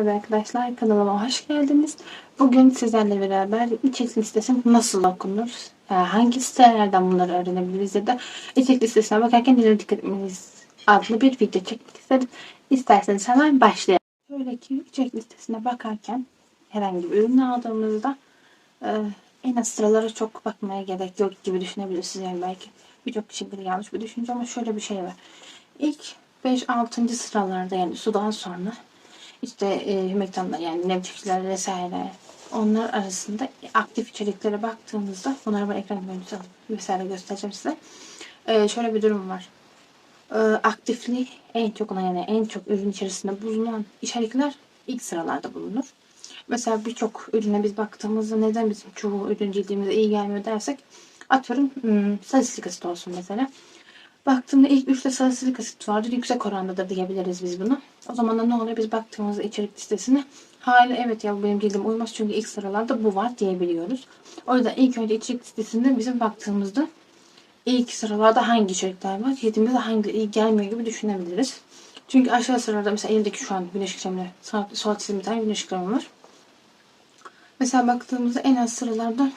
Merhaba arkadaşlar kanalıma hoş geldiniz. Bugün sizlerle beraber içerik listesi nasıl okunur? e, Hangi sitelerden bunları öğrenebiliriz ya da içerik listesine bakarken nelere dikkat etmeliyiz adlı bir video çekmek istedim. İsterseniz hemen başlayalım. Şöyle ki içerik listesine bakarken herhangi bir ürünü aldığımızda e, en az sıralara çok bakmaya gerek yok gibi düşünebilirsiniz. Yani belki birçok kişi bir yanlış bir düşünce ama şöyle bir şey var. İlk 5-6. sıralarda yani sudan sonra işte e, hümektanlar yani nevçikiler vesaire onlar arasında aktif içeriklere baktığımızda bunları ben ekran görüntüsü alıp vesaire göstereceğim size. E, şöyle bir durum var. E, aktifliği en çok olan yani en çok ürün içerisinde bulunan içerikler ilk sıralarda bulunur. Mesela birçok ürüne biz baktığımızda neden bizim çoğu ürün cildimize iyi gelmiyor dersek atıyorum hmm, salisilik asit olsun mesela. Baktığımda ilk üçte salisilik asit vardır. Yüksek orandadır diyebiliriz biz bunu. O zaman da ne oluyor? Biz baktığımızda içerik listesine hala evet ya bu benim cildim uymaz çünkü ilk sıralarda bu var diyebiliyoruz. O yüzden ilk önce içerik listesinde bizim baktığımızda ilk sıralarda hangi içerikler var? Cildimize hangi iyi gelmiyor gibi düşünebiliriz. Çünkü aşağı sıralarda mesela elimdeki şu an güneş kremi, Suat bir tane güneş kremi var. Mesela baktığımızda en az sıralarda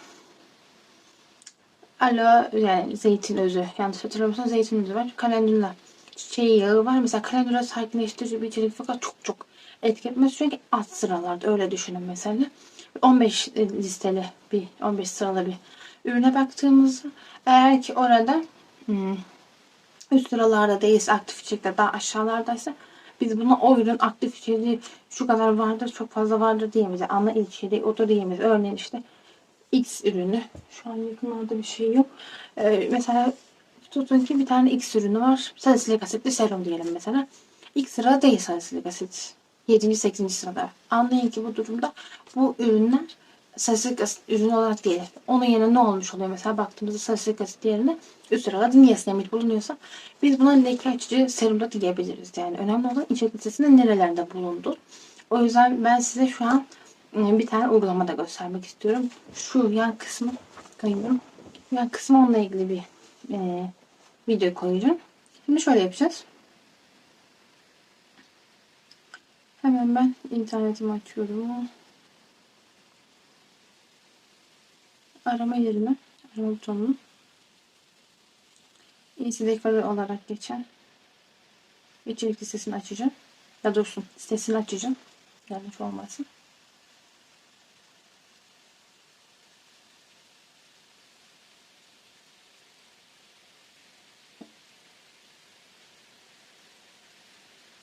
aloe yani zeytin özü yanlış hatırlamıyorsam zeytin özü var. Kalendula çiçeği yağı var. Mesela kalendula sakinleştirici bir içerik fakat çok çok etki etmez. Çünkü alt sıralarda öyle düşünün mesela. 15 listeli bir 15 sıralı bir ürüne baktığımızda eğer ki orada hmm, üst sıralarda değilse aktif içerikler daha aşağılardaysa biz buna o ürün aktif içeriği şu kadar vardır çok fazla vardır diyemeyiz. Ana içeriği o da diyemeyiz. Örneğin işte X ürünü. Şu an yakınlarda bir şey yok. Ee, mesela tutun ki bir tane X ürünü var. Salisilik asitli serum diyelim mesela. İlk sıra değil salisilik asit. 7. 8. sırada. Anlayın ki bu durumda bu ürünler salisilik asit ürünü olarak değil. Onun yerine ne olmuş oluyor? Mesela baktığımızda salisilik asit yerine üst sırada niasinamid bulunuyorsa biz buna leke açıcı serum da diyebiliriz. Yani önemli olan içerik listesinde nerelerde bulundu. O yüzden ben size şu an bir tane uygulama da göstermek istiyorum. Şu yan kısmı koyuyorum. Yan kısmı onunla ilgili bir e, video koyacağım. Şimdi şöyle yapacağız. Hemen ben internetimi açıyorum. Arama yerine arama butonunu iyisi dekoru olarak geçen içerik listesini açacağım. Ya dursun. Sitesini açacağım. Yanlış olmasın.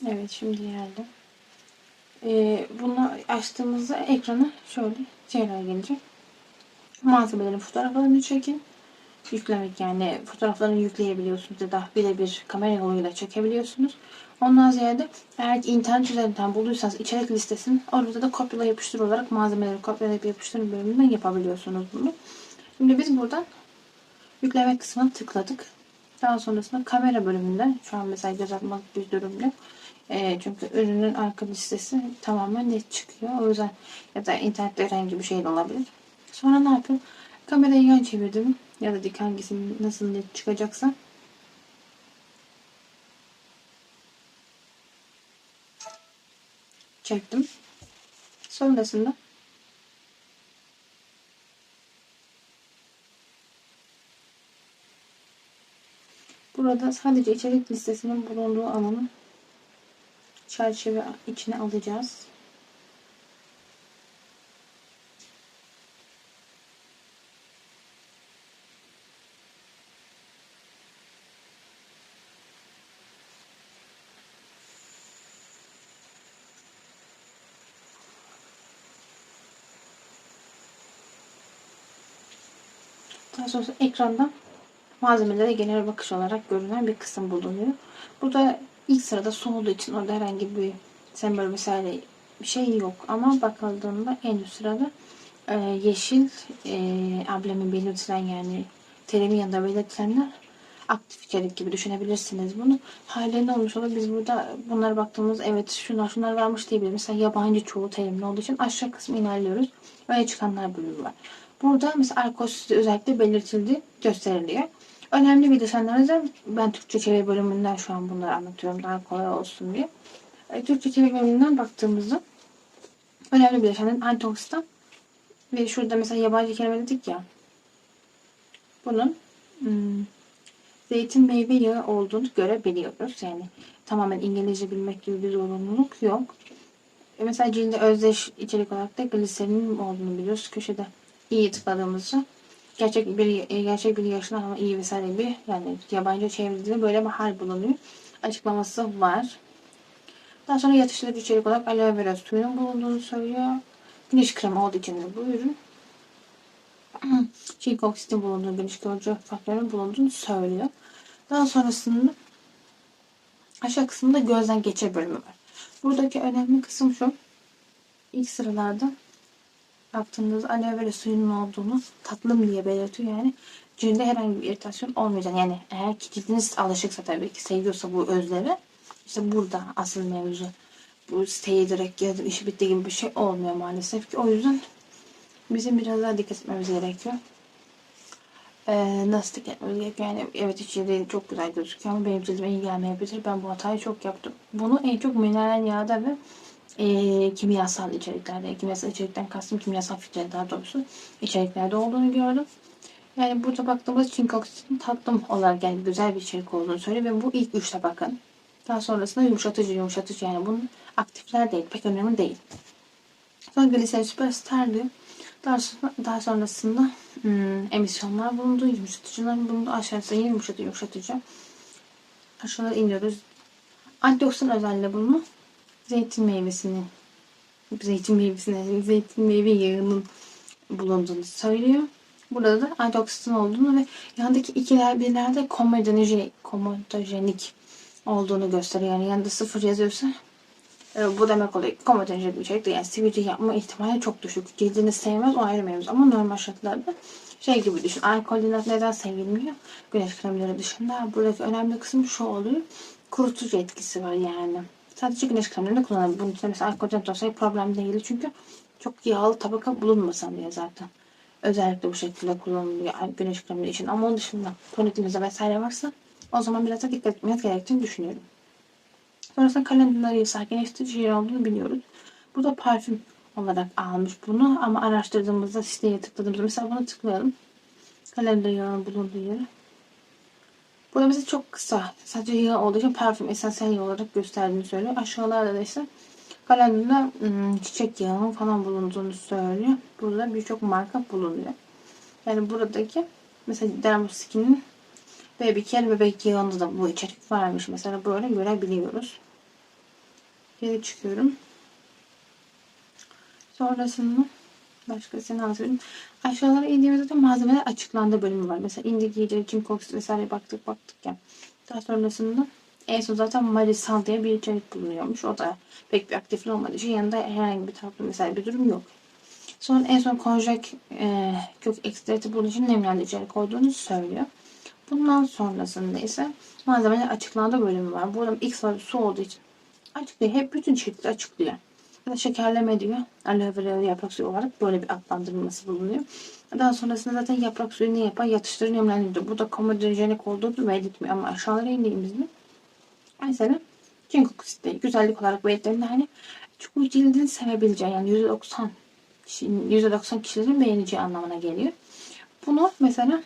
Evet şimdi geldi. Ee, bunu açtığımızda ekrana şöyle şeyler gelecek. Malzemelerin fotoğraflarını çekin. Yüklemek yani fotoğraflarını yükleyebiliyorsunuz ya da birebir kamera yoluyla çekebiliyorsunuz. Ondan ziyade eğer internet üzerinden bulduysanız içerik listesini orada da kopyala yapıştır olarak malzemeleri kopyalayıp yapıştırın bölümünden yapabiliyorsunuz bunu. Şimdi biz buradan yükleme kısmına tıkladık. Daha sonrasında kamera bölümünden şu an mesela göz atmak bir durum yok. E, çünkü ürünün arka listesi tamamen net çıkıyor. O yüzden ya da internette herhangi bir şey de olabilir. Sonra ne yapıyorum? Kamerayı yan çevirdim. Ya da dik hangisinin nasıl net çıkacaksa. Çektim. Sonrasında Burada sadece içerik listesinin bulunduğu alanı çerçeve içine alacağız. Daha sonra ekranda malzemelere genel bakış olarak görünen bir kısım bulunuyor. Burada ilk sırada su olduğu için orada herhangi bir sembol vesaire bir şey yok. Ama bakıldığında en üst sırada e, yeşil e, amblemin belirtilen yani terimin yanında belirtilenler aktif içerik gibi düşünebilirsiniz bunu. Haliyle ne olmuş olur? Biz burada bunlara baktığımız evet şunlar şunlar varmış diyebiliriz. Mesela yabancı çoğu terimli olduğu için aşağı kısmı ilerliyoruz. Öyle çıkanlar bölümü var. Burada mesela alkol özellikle belirtildi, gösteriliyor. Önemli bir desenlerden ben Türkçe çeviri bölümünden şu an bunları anlatıyorum daha kolay olsun diye. E, Türkçe çeviri bölümünden baktığımızda önemli bileşenlerin antioksidan ve şurada mesela yabancı kelime dedik ya bunun hmm, zeytin meyve yağı olduğunu görebiliyoruz. Yani tamamen İngilizce bilmek gibi bir zorunluluk yok. E mesela cilde özdeş içerik olarak da gliserinin olduğunu biliyoruz. Köşede iyi tıkladığımızda gerçek bir e, gerçek bir yaşlı ama iyi vesaire bir yani yabancı çevirdiğinde böyle bir hal bulunuyor. Açıklaması var. Daha sonra yatıştırıcı içerik olarak aloe vera suyunun bulunduğunu söylüyor. Güneş kremi olduğu için de bu ürün çiğ oksitin bulunduğu, güneş görücü faktörünün bulunduğunu söylüyor. Daha sonrasında aşağı kısmında gözden geçir bölümü var. Buradaki önemli kısım şu. İlk sıralarda baktığınızda aloe vera suyunun olduğunu tatlım diye belirtiyor yani. Cilde herhangi bir iritasyon olmayacak. Yani eğer ki cildiniz alışıksa tabii ki seviyorsa bu özleri işte burada asıl mevzu. Bu siteyi direkt yazıp işi bitti gibi bir şey olmuyor maalesef ki. O yüzden bizim biraz daha dikkat etmemiz gerekiyor. Ee, nasıl dikkat etmemiz gerekiyor? Yani evet içeriği çok güzel gözüküyor ama benim cildime iyi gelmeyebilir. Ben bu hatayı çok yaptım. Bunu en çok mineral yağda ve e, kimyasal içeriklerde, kimyasal içerikten kastım kimyasal filtre daha doğrusu içeriklerde olduğunu gördüm. Yani burada baktığımız çink oksitin tatlım olarak yani güzel bir içerik olduğunu söylüyor ve bu ilk üçte bakın. Daha sonrasında yumuşatıcı yumuşatıcı yani bunun aktifler değil pek önemli değil. Sonra gliserin süperstar diyor. Daha, sonra, daha sonrasında hmm, emisyonlar bulundu, yumuşatıcılar bulundu. Aşağısı yine yumuşatıcı yumuşatıcı. Aşağıda iniyoruz. Antioksidan özelliği bunu zeytin meyvesinin zeytin meyvesinin zeytin meyve yağının bulunduğunu söylüyor. Burada da antioksidan olduğunu ve yandaki ikiler birlerde komodojenik, komodojenik olduğunu gösteriyor. Yani yanında sıfır yazıyorsa e, bu demek oluyor. Komodojenik bir içerikte yani sivilce yapma ihtimali çok düşük. Cildini sevmez o ayrı mevzu ama normal şartlarda şey gibi düşün. Alkolinat neden sevilmiyor? Güneş kremleri dışında. Buradaki önemli kısım şu oluyor. Kurutucu etkisi var yani. Sadece güneş kremlerini kullanabilir. Bunun için mesela alkolinat olsaydı problem değil. Çünkü çok yağlı tabaka bulunmasın diye zaten. Özellikle bu şekilde kullanılıyor güneş kremleri için. Ama onun dışında toniklinize vesaire varsa o zaman biraz da dikkat etmeniz gerektiğini düşünüyorum. Sonrasında kalemleri sakinleştirici şey olduğunu biliyoruz. Bu da parfüm olarak almış bunu ama araştırdığımızda siteye tıkladığımızda mesela buna tıklayalım. Kalemde yağın bulunduğu yere. Burada mesela çok kısa. Sadece yağ olduğu için parfüm esansiyel yağ olarak gösterdiğini söylüyor. Aşağılarda da ise kalemde çiçek yağının falan bulunduğunu söylüyor. Burada birçok marka bulunuyor. Yani buradaki mesela Dermoskin'in Baby Care bebek yağında da bu içerik varmış. Mesela böyle görebiliyoruz. Geri çıkıyorum. Sonrasında başkasını hazırlayayım. Aşağılara indiğimizde de malzemeler açıklandı bölümü var. Mesela indicator, Jimcox vesaire baktık baktık ya. Daha sonrasında en son zaten Marisal diye bir içerik bulunuyormuş. O da pek bir aktifli olmadığı için yanında herhangi bir tatlı mesela bir durum yok. Sonra en son konjak e, kök ekstrakti bunun için nemlendirici içerik olduğunu söylüyor. Bundan sonrasında ise malzemeler açıklandı bölümü var. Burada X var su olduğu için açıklıyor. Hep bütün çeşitli açıklıyor. Şekerleme diyor. Aloe vera yaprak suyu olarak böyle bir adlandırılması bulunuyor. Daha sonrasında zaten yaprak suyu ne yapar? Yatıştırır, nemlendiriyor. Bu da komodojenik olduğunu belirtmiyor ama aşağılara indiğimizde mesela çinko kusite güzellik olarak belirttiğinde hani çukur cildini sevebileceği yani %90 %90 kişilerin beğeneceği anlamına geliyor. Bunu mesela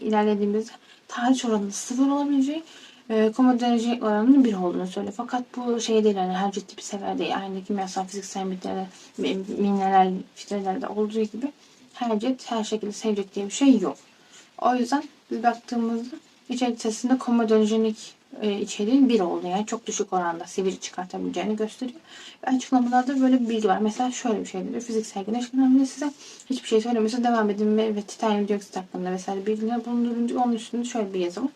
ilerlediğimizde tarih oranının sıfır olabileceği e, komodojenik oranının bir olduğunu söylüyor. Fakat bu şey değil yani her ciddi bir sefer değil. Aynı kimyasal fiziksel mineral, mineral filtrelerde olduğu gibi her cilt her şekilde sevecek diye bir şey yok. O yüzden biz baktığımızda içerik komodojenik e, içeriğin bir olduğunu yani çok düşük oranda sivri çıkartabileceğini gösteriyor. Ve açıklamalarda böyle bir bilgi var. Mesela şöyle bir şey diyor. Fiziksel güneş kreminde size hiçbir şey söylemiyorsa devam edin ve, ve titanyum dioksit hakkında vesaire bilgiler bulundurunca onun üstünde şöyle bir yazı var.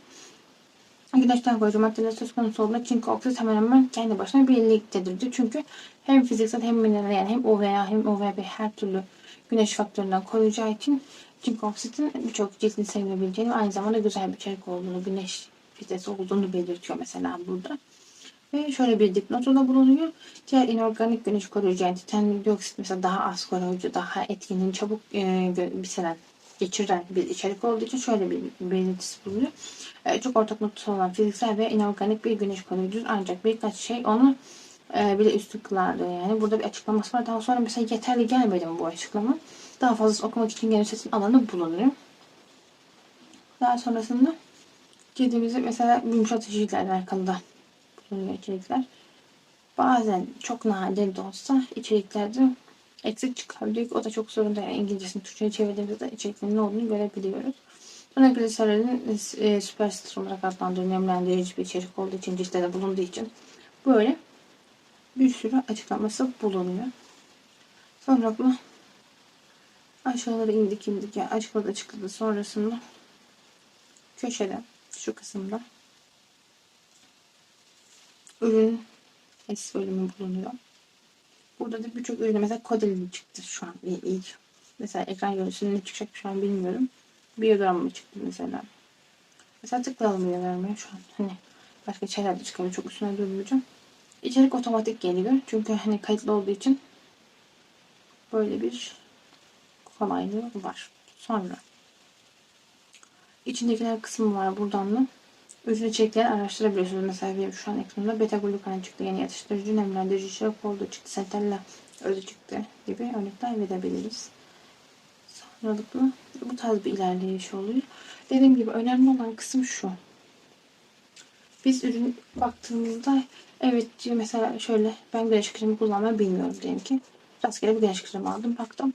Güneşten koruyucu maddeler söz konusu olduğunda çünkü oksit hemen hemen kendi başına birliktedir. Çünkü hem fiziksel hem mineral yani hem UVA hem UVB her türlü güneş faktöründen koruyacağı için çünkü oksitin birçok cildini sevebileceğini aynı zamanda güzel bir içerik olduğunu, güneş filtresi olduğunu belirtiyor mesela burada. Ve şöyle bir dipnotu da bulunuyor. Diğer inorganik güneş koruyucu yani titanyum dioksit mesela daha az koruyucu, daha etkinin çabuk e, bir sene geçiren bir içerik olduğu için şöyle bir belirtisi bulunuyor. E, çok ortak noktası olan fiziksel ve inorganik bir güneş koruyucu ancak birkaç şey onu e, bir de üstü kılardı yani. Burada bir açıklaması var. Daha sonra mesela yeterli gelmedi mi bu açıklama? Daha fazla okumak için seçim alanı bulunuyor. Daha sonrasında cildimizi mesela yumuşatıcıyla alakalı da bulunuyor içerikler. Bazen çok nadir de olsa içeriklerde eksik çıkabiliyor. O da çok sorun değil. Yani İngilizcesini Türkçe'ye çevirdiğimizde içeriklerin ne olduğunu görebiliyoruz. Sonra gliserolin e, süperstar olarak adlandırılan nemlendirici bir içerik olduğu için ciltte de bulunduğu için böyle bir sürü açıklaması bulunuyor. Sonra bu aşağılara indik indik yani açıkladı açıkladı sonrasında köşede şu kısımda ürün es bölümü bulunuyor. Burada da birçok ürün mesela Kodilin çıktı şu an ilk. Mesela ekran görüntüsünde ne çıkacak şu an bilmiyorum. Biyogram mı çıktı mesela. Mesela tıklayalım biyogramaya şu an. Hani başka şeyler de çıkabilir. Çok üstüne durmayacağım. İçerik otomatik geliyor. Çünkü hani kayıtlı olduğu için böyle bir kolaylığı var. Sonra içindekiler kısmı var buradan da. Ürün içerikleri araştırabiliyorsunuz. Mesela benim şu an ekranımda beta glukan çıktı. Yeni yatıştırıcı, nemlendirici içerik oldu çıktı. Centella özü çıktı gibi örnekler verebiliriz. Sonralıkla bu tarz bir ilerleyiş oluyor. Dediğim gibi önemli olan kısım şu. Biz ürün baktığımızda evet mesela şöyle ben güneş kremi kullanmayı bilmiyorum diyelim ki. Rastgele bir güneş kremi aldım baktım.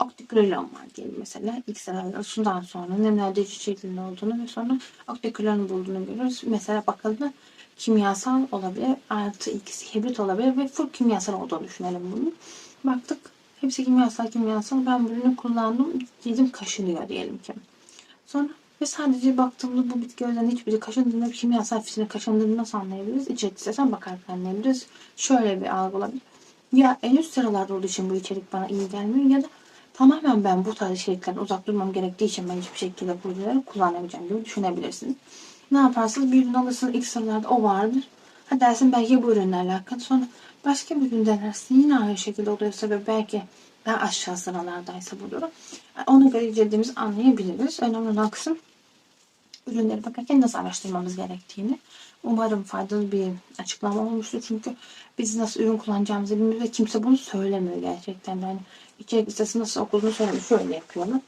Oktikrolon var diyelim mesela. İlk sırada şundan sonra nemlendirici içeriğinin olduğunu ve sonra oktikrolon bulduğunu görüyoruz. Mesela bakalım kimyasal olabilir. Artı ikisi hibrit olabilir ve full kimyasal olduğunu düşünelim bunu. Baktık hepsi kimyasal kimyasal. Ben bu ürünü kullandım. Cildim kaşınıyor diyelim ki. Sonra ve sadece baktığımda bu bitki özden hiçbiri kaşındığında kimyasal fişini kaşındığını nasıl anlayabiliriz? İçerik istesen bakarak anlayabiliriz. Şöyle bir algı olabilir. Ya en üst sıralarda olduğu için bu içerik bana iyi gelmiyor ya da tamamen ben bu tarz içeriklerden uzak durmam gerektiği için ben hiçbir şekilde bu ürünleri kullanamayacağım gibi düşünebilirsiniz. Ne yaparsınız? Bir ürün alırsınız ilk sıralarda o vardır. Ha dersin belki bu ürünle alakalı. Sonra başka bir ürün denersin. Yine aynı şekilde oluyorsa ve belki daha aşağı sıralardaysa bu durum. Ona göre cildimizi anlayabiliriz. Önemli olan kısım ürünleri bakarken nasıl araştırmamız gerektiğini. Umarım faydalı bir açıklama olmuştur. Çünkü biz nasıl ürün kullanacağımızı bilmiyoruz ve kimse bunu söylemiyor gerçekten. Yani içerik listesi nasıl okuduğunu söylemiyor. Şöyle yapıyorlar.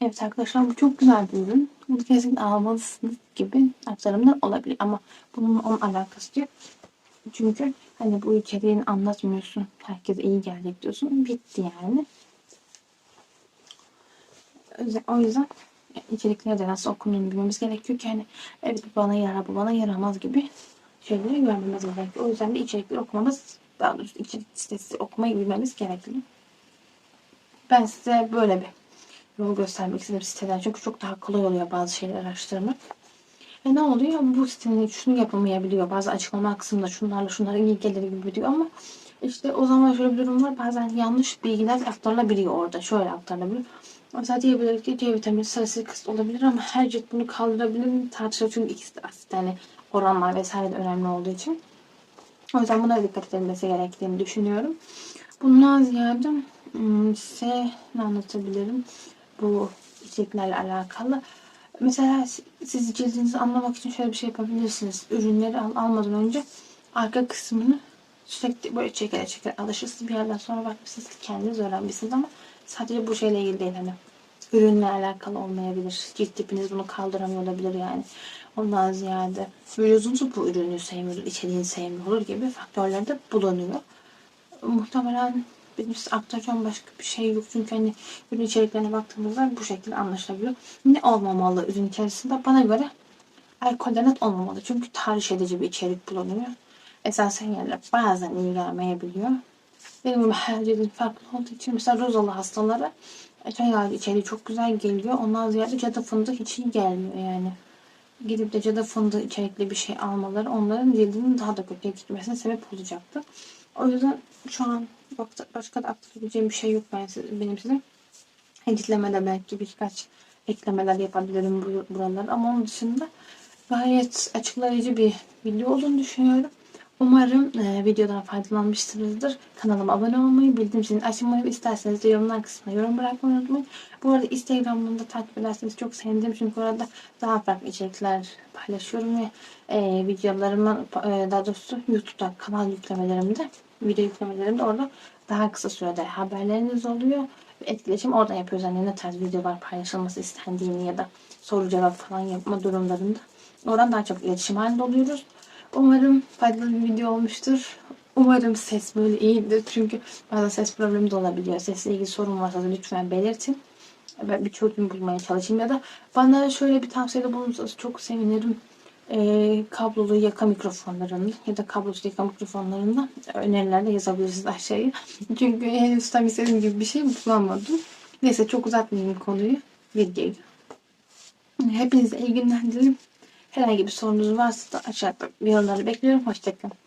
Evet arkadaşlar bu çok güzel bir ürün. Bunu kesinlikle almalısınız gibi aktarımlar olabilir. Ama bunun onun alakası yok. Çünkü hani bu içeriğini anlatmıyorsun. Herkese iyi gelecek diyorsun. Bitti yani. O yüzden içerikleri de nasıl okunduğunu bilmemiz gerekiyor ki hani evet bu bana yarar bu bana yaramaz gibi şeyleri görmemiz gerekiyor. O yüzden de içerikleri okumamız daha doğrusu içerik listesi okumayı bilmemiz gerekli. Ben size böyle bir yol göstermek istedim siteden. Çünkü çok daha kolay oluyor bazı şeyleri araştırmak. E ne oluyor? Bu sitenin şunu yapamayabiliyor. Bazı açıklama kısmında şunlarla şunlara iyi gelir gibi diyor ama işte o zaman şöyle bir durum var. Bazen yanlış bilgiler aktarılabiliyor orada. Şöyle aktarılabiliyor. Mesela diyebiliriz ki C vitamini sarısı kısıt olabilir ama her cilt bunu kaldırabilir mi tartışılır. Çünkü ikisi de asit yani oranlar vesaire de önemli olduğu için. O yüzden buna dikkat edilmesi gerektiğini düşünüyorum. Bundan ziyade size ne anlatabilirim? Bu içeriklerle alakalı. Mesela siz cildinizi anlamak için şöyle bir şey yapabilirsiniz. Ürünleri al, almadan önce arka kısmını sürekli böyle çekerek çekerek alışırsınız. Bir yerden sonra bakmışsınız ki kendiniz öğrenmişsiniz ama sadece bu şeyle ilgili değil hani ürünle alakalı olmayabilir. Cilt tipiniz bunu kaldıramıyor olabilir yani. Ondan ziyade vücudunuzu bu ürünü sevmiyor, içeriğini sevmiyor olur gibi faktörler de bulunuyor. Muhtemelen benim size aktaracağım başka bir şey yok. Çünkü hani ürün içeriklerine baktığımızda bu şekilde anlaşılabiliyor. Ne olmamalı ürün içerisinde? Bana göre alkolden net olmamalı. Çünkü tahriş edici bir içerik bulunuyor. Esasen yerler bazen iyi gelmeyebiliyor. Benim gibi her cildin farklı olduğu için mesela rozalı hastalara çay ağacı içeriği çok güzel geliyor. Ondan ziyade cadı fındığı hiç iyi gelmiyor yani. Gidip de cadı fındığı içerikli bir şey almaları onların cildinin daha da kötüye gitmesine sebep olacaktı. O yüzden şu an başka da aktarabileceğim bir şey yok ben size, benim size. Editlemede belki birkaç eklemeler yapabilirim buralar ama onun dışında gayet açıklayıcı bir video olduğunu düşünüyorum. Umarım e, videodan faydalanmışsınızdır. Kanalıma abone olmayı, bildirim zilini açmayı isterseniz de yorumlar kısmına yorum bırakmayı unutmayın. Bu arada Instagram'dan da takip ederseniz çok sevinirim. Çünkü orada daha farklı içerikler paylaşıyorum ve e, videolarımı e, daha doğrusu YouTube'da kanal yüklemelerimde, video yüklemelerimde orada daha kısa sürede haberleriniz oluyor. Etkileşim oradan yapıyoruz. Yani ne tarz videolar paylaşılması istendiğini ya da soru cevap falan yapma durumlarında. Oradan daha çok iletişim halinde oluyoruz. Umarım faydalı bir video olmuştur. Umarım ses böyle iyidir. Çünkü bazen ses problemi de olabiliyor. Sesle ilgili sorun varsa da lütfen belirtin. Ben bir çözüm bulmaya çalışayım ya da bana şöyle bir tavsiyede bulunursanız çok sevinirim. Ee, kablolu yaka mikrofonlarının ya da kablosuz yaka mikrofonlarından öneriler de yazabilirsiniz aşağıya. Çünkü henüz tam istediğim gibi bir şey bulamadım. Neyse çok uzatmayayım konuyu. Videoyu. Hepinize iyi günler dilerim. Herhangi bir sorunuz varsa da aşağıda yorumları bekliyorum. Hoşçakalın.